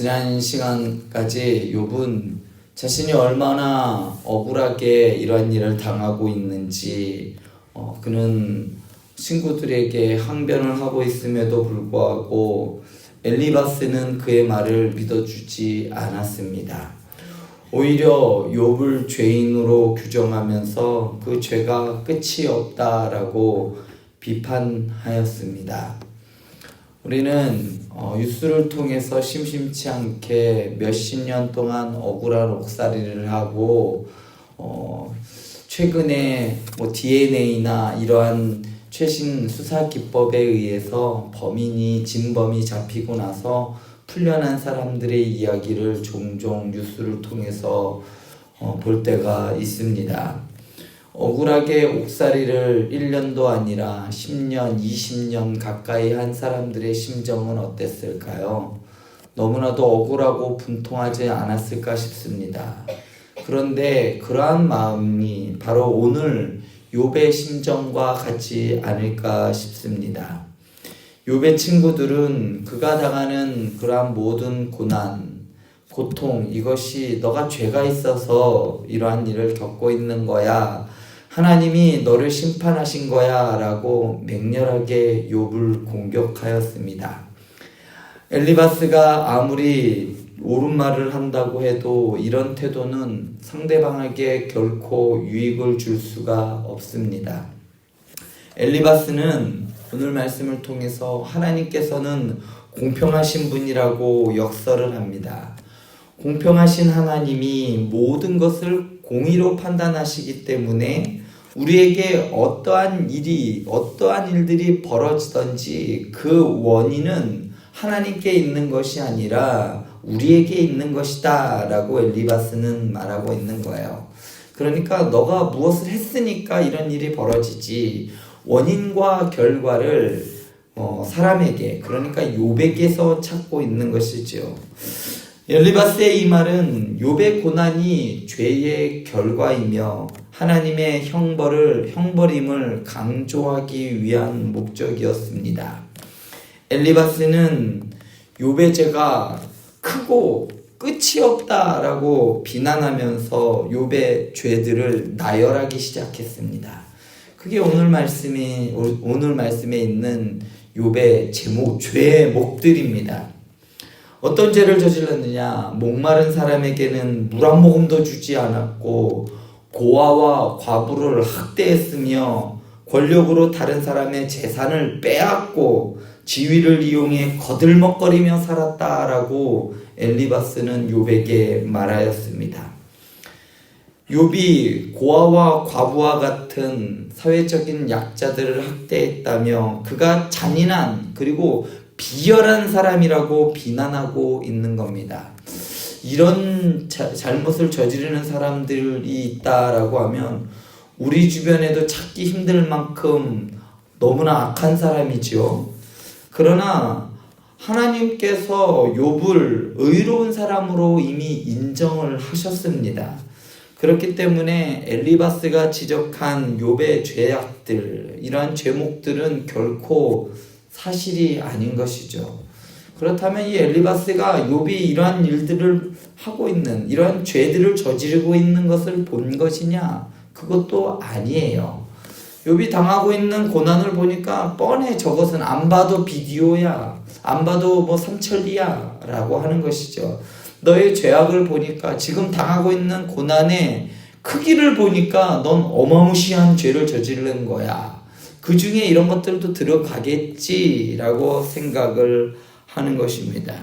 지난 시간까지 욥은 자신이 얼마나 억울하게 이러한 일을 당하고 있는지 어, 그는 친구들에게 항변을 하고 있음에도 불구하고 엘리바스는 그의 말을 믿어주지 않았습니다. 오히려 욥을 죄인으로 규정하면서 그 죄가 끝이 없다라고 비판하였습니다. 우리는 어, 뉴스를 통해서 심심치 않게 몇십 년 동안 억울한 옥살이를 하고 어, 최근에 뭐 DNA나 이러한 최신 수사 기법에 의해서 범인이 진범이 잡히고 나서 풀려난 사람들의 이야기를 종종 뉴스를 통해서 어, 볼 때가 있습니다. 억울하게 옥살이를 1년도 아니라 10년, 20년 가까이 한 사람들의 심정은 어땠을까요? 너무나도 억울하고 분통하지 않았을까 싶습니다. 그런데 그러한 마음이 바로 오늘 욥의 심정과 같지 않을까 싶습니다. 욥의 친구들은 그가 당하는 그러한 모든 고난, 고통 이것이 너가 죄가 있어서 이러한 일을 겪고 있는 거야. 하나님이 너를 심판하신 거야 라고 맹렬하게 욥을 공격하였습니다. 엘리바스가 아무리 옳은 말을 한다고 해도 이런 태도는 상대방에게 결코 유익을 줄 수가 없습니다. 엘리바스는 오늘 말씀을 통해서 하나님께서는 공평하신 분이라고 역설을 합니다. 공평하신 하나님이 모든 것을 공의로 판단하시기 때문에 우리에게 어떠한 일이, 어떠한 일들이 벌어지든지 그 원인은 하나님께 있는 것이 아니라 우리에게 있는 것이다 라고 엘리바스는 말하고 있는 거예요. 그러니까 너가 무엇을 했으니까 이런 일이 벌어지지 원인과 결과를 어, 사람에게 그러니까 요백에서 찾고 있는 것이죠. 엘리바스의 이 말은 욥의 고난이 죄의 결과이며 하나님의 형벌을 형벌임을 강조하기 위한 목적이었습니다. 엘리바스는 욥의 죄가 크고 끝이 없다라고 비난하면서 욥의 죄들을 나열하기 시작했습니다. 그게 오늘 말씀이 오늘 말씀에 있는 욥의 제목 죄의 목들입니다. 어떤 죄를 저질렀느냐? 목마른 사람에게는 물 한 모금도 주지 않았고 고아와 과부를 학대했으며 권력으로 다른 사람의 재산을 빼앗고 지위를 이용해 거들먹거리며 살았다라고 엘리바스는 욥에게 말하였습니다. 욥이 고아와 과부와 같은 사회적인 약자들을 학대했다며 그가 잔인한 그리고 비열한 사람이라고 비난하고 있는 겁니다. 이런 자, 잘못을 저지르는 사람들이 있다라고 하면 우리 주변에도 찾기 힘들 만큼 너무나 악한 사람이지요. 그러나 하나님께서 욥을 의로운 사람으로 이미 인정을 하셨습니다. 그렇기 때문에 엘리바스가 지적한 욥의 죄악들 이러한 죄목들은 결코 사실이 아닌 것이죠. 그렇다면 이 엘리바스가 욥이 이러한 일들을 하고 있는 이러한 죄들을 저지르고 있는 것을 본 것이냐? 그것도 아니에요. 욥이 당하고 있는 고난을 보니까 뻔해 저것은 안 봐도 비디오야. 안 봐도 뭐 삼천리야라고 하는 것이죠. 너의 죄악을 보니까 지금 당하고 있는 고난의 크기를 보니까 넌 어마무시한 죄를 저지른 거야. 그 중에 이런 것들도 들어가겠지라고 생각을 하는 것입니다.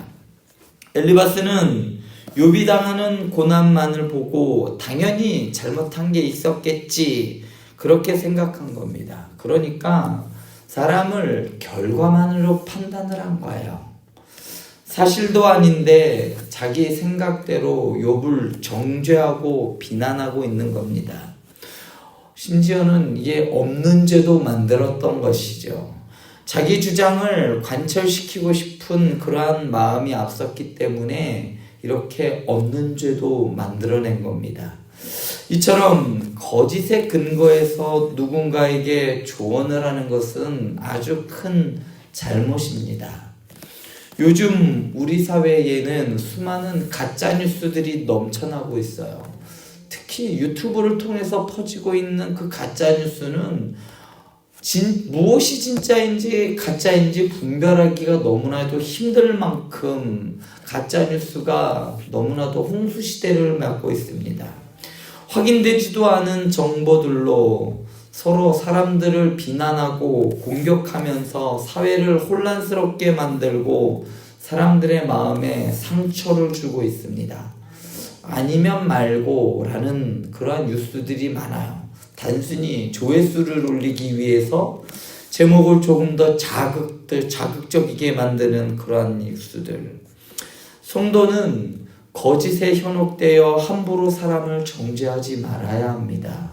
엘리바스는 요비 당하는 고난만을 보고 당연히 잘못한 게 있었겠지 그렇게 생각한 겁니다. 그러니까 사람을 결과만으로 판단을 한 거예요. 사실도 아닌데 자기 생각대로 욥을 정죄하고 비난하고 있는 겁니다. 심지어는 이게 없는 죄도 만들었던 것이죠. 자기 주장을 관철시키고 싶은 그러한 마음이 앞섰기 때문에 이렇게 없는 죄도 만들어낸 겁니다. 이처럼 거짓의 근거에서 누군가에게 조언을 하는 것은 아주 큰 잘못입니다. 요즘 우리 사회에는 수많은 가짜 뉴스들이 넘쳐나고 있어요. 특히 유튜브를 통해서 퍼지고 있는 그 가짜 뉴스는 진, 무엇이 진짜인지 가짜인지 분별하기가 너무나도 힘들 만큼 가짜 뉴스가 너무나도 홍수 시대를 맞고 있습니다. 확인되지도 않은 정보들로 서로 사람들을 비난하고 공격하면서 사회를 혼란스럽게 만들고 사람들의 마음에 상처를 주고 있습니다. 아니면 말고라는 그러한 뉴스들이 많아요. 단순히 조회수를 올리기 위해서 제목을 조금 더 자극, 자극적이게 만드는 그러한 뉴스들. 성도는 거짓에 현혹되어 함부로 사람을 정죄하지 말아야 합니다.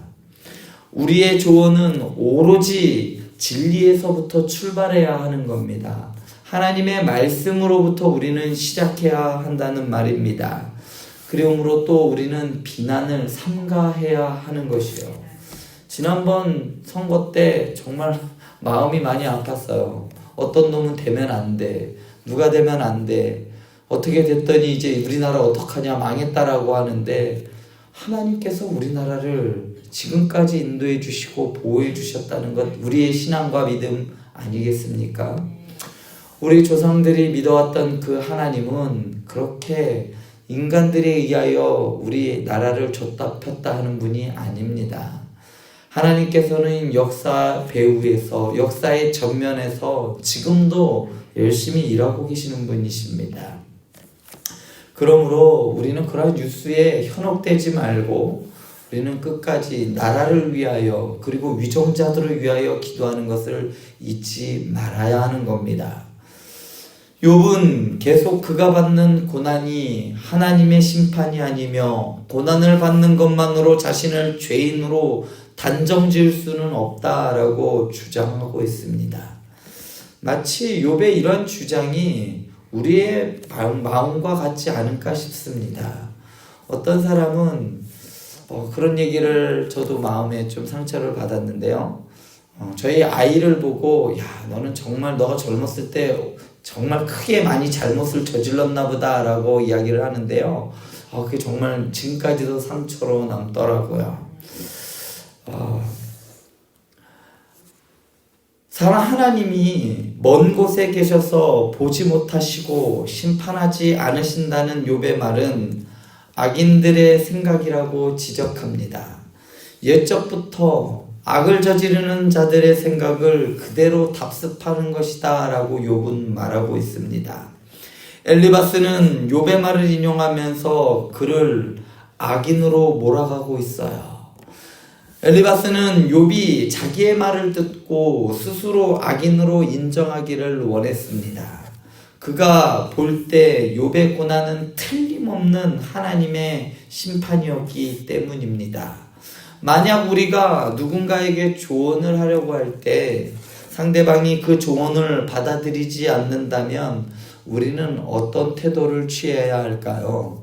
우리의 조언은 오로지 진리에서부터 출발해야 하는 겁니다. 하나님의 말씀으로부터 우리는 시작해야 한다는 말입니다. 그러므로 또 우리는 비난을 삼가해야 하는 것이요. 지난번 선거 때 정말 마음이 많이 아팠어요. 어떤 놈은 되면 안 돼. 누가 되면 안 돼. 어떻게 됐더니 이제 우리나라 어떡하냐 망했다라고 하는데 하나님께서 우리나라를 지금까지 인도해 주시고 보호해 주셨다는 것 우리의 신앙과 믿음 아니겠습니까? 우리 조상들이 믿어왔던 그 하나님은 그렇게 인간들에 의하여 우리 나라를 줬다 폈다 하는 분이 아닙니다. 하나님께서는 역사 배후에서 역사의 전면에서 지금도 열심히 일하고 계시는 분이십니다. 그러므로 우리는 그러한 뉴스에 현혹되지 말고 우리는 끝까지 나라를 위하여 그리고 위정자들을 위하여 기도하는 것을 잊지 말아야 하는 겁니다. 욥은 계속 그가 받는 고난이 하나님의 심판이 아니며 고난을 받는 것만으로 자신을 죄인으로 단정 지을 수는 없다라고 주장하고 있습니다. 마치 욥의 이런 주장이 우리의 마음과 같지 않을까 싶습니다. 어떤 사람은 어, 그런 얘기를 저도 마음에 좀 상처를 받았는데요. 어, 저희 아이를 보고 야 너는 정말 너가 젊었을 때 정말 크게 많이 잘못을 저질렀나 보다라고 이야기를 하는데요. 어, 그게 정말 지금까지도 상처로 남더라고요. 어, 사랑 하나님이 먼 곳에 계셔서 보지 못하시고 심판하지 않으신다는 욥의 말은 악인들의 생각이라고 지적합니다. 옛적부터 악을 저지르는 자들의 생각을 그대로 답습하는 것이다 라고 욥은 말하고 있습니다. 엘리바스는 욥의 말을 인용하면서 그를 악인으로 몰아가고 있어요. 엘리바스는 욥이 자기의 말을 듣고 스스로 악인으로 인정하기를 원했습니다. 그가 볼 때 욥의 고난은 틀림없는 하나님의 심판이었기 때문입니다. 만약 우리가 누군가에게 조언을 하려고 할 때 상대방이 그 조언을 받아들이지 않는다면 우리는 어떤 태도를 취해야 할까요?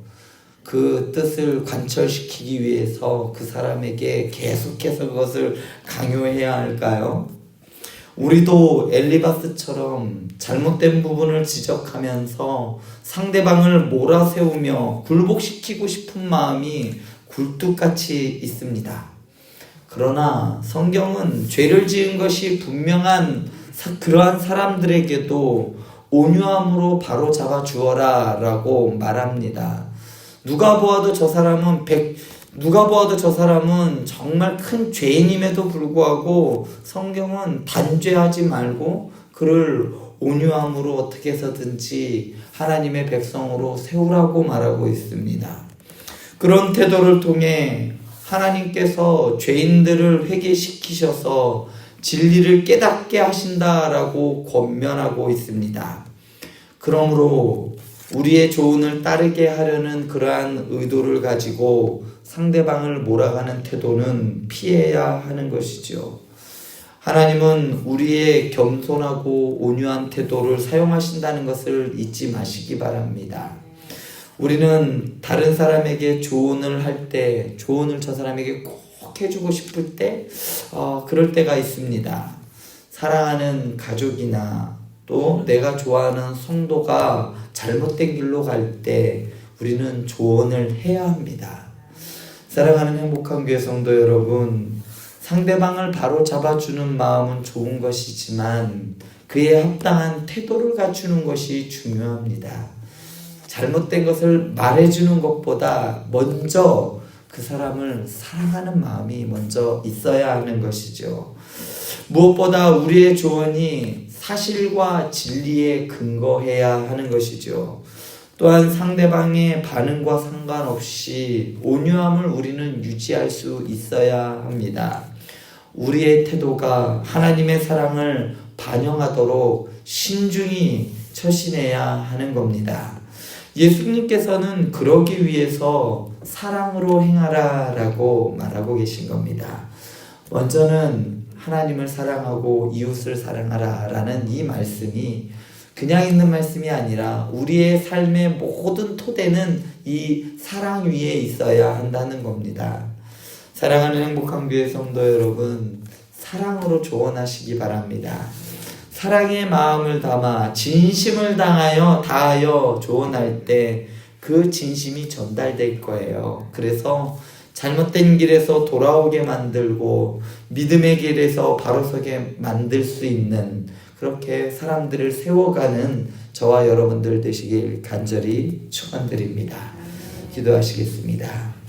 그 뜻을 관철시키기 위해서 그 사람에게 계속해서 그것을 강요해야 할까요? 우리도 엘리바스처럼 잘못된 부분을 지적하면서 상대방을 몰아세우며 굴복시키고 싶은 마음이 굴뚝같이 있습니다. 그러나 성경은 죄를 지은 것이 분명한 그러한 사람들에게도 온유함으로 바로 잡아 주어라 라고 말합니다. 누가 보아도 저 사람은 백, 누가 보아도 저 사람은 정말 큰 죄인임에도 불구하고 성경은 단죄하지 말고 그를 온유함으로 어떻게 해서든지 하나님의 백성으로 세우라고 말하고 있습니다. 그런 태도를 통해 하나님께서 죄인들을 회개시키셔서 진리를 깨닫게 하신다라고 권면하고 있습니다. 그러므로 우리의 조언을 따르게 하려는 그러한 의도를 가지고 상대방을 몰아가는 태도는 피해야 하는 것이죠. 하나님은 우리의 겸손하고 온유한 태도를 사용하신다는 것을 잊지 마시기 바랍니다. 우리는 다른 사람에게 조언을 할 때, 조언을 저 사람에게 꼭 해주고 싶을 때, 어, 그럴 때가 있습니다. 사랑하는 가족이나 또 내가 좋아하는 성도가 잘못된 길로 갈 때 우리는 조언을 해야 합니다. 사랑하는 행복한 교회 성도 여러분, 상대방을 바로 잡아주는 마음은 좋은 것이지만 그에 합당한 태도를 갖추는 것이 중요합니다. 잘못된 것을 말해주는 것보다 먼저 그 사람을 사랑하는 마음이 먼저 있어야 하는 것이죠. 무엇보다 우리의 조언이 사실과 진리에 근거해야 하는 것이죠. 또한 상대방의 반응과 상관없이 온유함을 우리는 유지할 수 있어야 합니다. 우리의 태도가 하나님의 사랑을 반영하도록 신중히 처신해야 하는 겁니다. 예수님께서는 그러기 위해서 사랑으로 행하라 라고 말하고 계신 겁니다. 먼저는 하나님을 사랑하고 이웃을 사랑하라 라는 이 말씀이 그냥 있는 말씀이 아니라 우리의 삶의 모든 토대는 이 사랑 위에 있어야 한다는 겁니다. 사랑하는 행복한 교회 성도 여러분, 사랑으로 조언하시기 바랍니다. 사랑의 마음을 담아 진심을 당하여 다하여 조언할 때 그 진심이 전달될 거예요. 그래서 잘못된 길에서 돌아오게 만들고 믿음의 길에서 바로 서게 만들 수 있는 그렇게 사람들을 세워가는 저와 여러분들 되시길 간절히 축원드립니다. 기도하시겠습니다.